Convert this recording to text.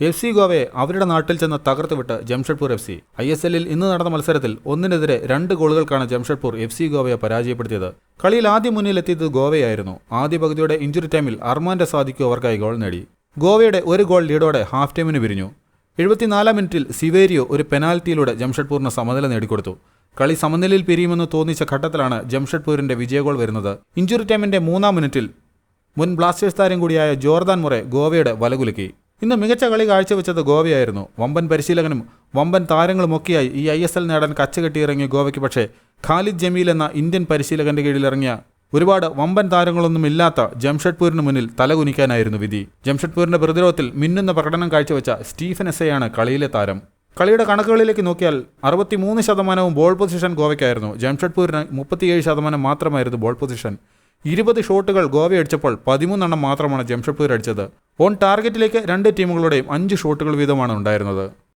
F C ഗോവയെ അവരുടെ നാട്ടിൽ ചെന്ന് തകർത്തുവിട്ട് Jamshedpur F C. I S എല്ലിൽ ഇന്ന് നടന്ന മത്സരത്തിൽ ഒന്നിനെതിരെ രണ്ട് ഗോളുകൾക്കാണ് ജംഷഡ്പൂർ എഫ് സി ഗോവയെ പരാജയപ്പെടുത്തിയത്. കളിയിൽ ആദ്യം മുന്നിലെത്തിയത് ഗോവയായിരുന്നു. ആദ്യ പകുതിയുടെ ഇഞ്ചുറി ടൈമിൽ അർമാന്റെ സാദിക്കു അവർക്കായി ഗോൾ നേടി. ഗോവയുടെ ഒരു ഗോൾ ലീഡോടെ ഹാഫ് ടൈമിന് പിരിഞ്ഞു എഴുപത്തിനാലാം മിനിറ്റിൽ സിവേരിയോ ഒരു പെനാൽറ്റിയിലൂടെ ജംഷഡ്പൂരിന് സമനില നേടിക്കൊടുത്തു. കളി സമനിലയിൽ പിരിയുമെന്ന് തോന്നിച്ച ഘട്ടത്തിലാണ് ജംഷഡ്പൂരിന്റെ വിജയഗോൾ വരുന്നത്. ഇഞ്ചുറി ടൈമിന്റെ മൂന്നാം മിനിറ്റിൽ മുൻ ബ്ലാസ്റ്റേഴ്സ് താരം കൂടിയായ ജോർദാൻ മുറെ ഗോവയുടെ വലകുലുക്കി. ഇന്ന് മികച്ച കളി കാഴ്ചവെച്ചത് ഗോവയായിരുന്നു. വമ്പൻ പരിശീലകനും വമ്പൻ താരങ്ങളുമൊക്കെയായി ഈ ഐ എസ് എൽ നേടാൻ കച്ചകെട്ടിയിറങ്ങിയ ഗോവയ്ക്ക് പക്ഷേ ഖാലിദ് ജമീൽ എന്ന ഇന്ത്യൻ പരിശീലകന്റെ കീഴിലിറങ്ങിയ ഒരുപാട് വമ്പൻ താരങ്ങളൊന്നും ഇല്ലാത്ത ജംഷഡ്പൂരിന് മുന്നിൽ തലകുനിക്കാനായിരുന്നു വിധി. ജംഷഡ്പൂരിന്റെ പ്രതിരോധത്തിൽ മിന്നുന്ന പ്രകടനം കാഴ്ചവെച്ച സ്റ്റീഫൻ എസയാണ് കളിയിലെ താരം. കളിയുടെ കണക്കുകളിലേക്ക് നോക്കിയാൽ അറുപത്തിമൂന്ന് ശതമാനവും ബോൾ പൊസിഷൻ ഗോവയ്ക്കായിരുന്നു. ജംഷഡ്പൂരിന് മുപ്പത്തിയേഴ് ശതമാനം മാത്രമായിരുന്നു ബോൾ പൊസിഷൻ. ഇരുപത് ഷോട്ടുകൾ ഗോവ അടിച്ചപ്പോൾ പതിമൂന്നെണ്ണം മാത്രമാണ് ജംഷഡ്പൂർ അടിച്ചത്. ഓൺ ടാർഗറ്റിലേക്ക് രണ്ട് ടീമുകളുടെയും അഞ്ച് ഷോട്ടുകൾ വീതമാണ് ഉണ്ടായിരുന്നത്.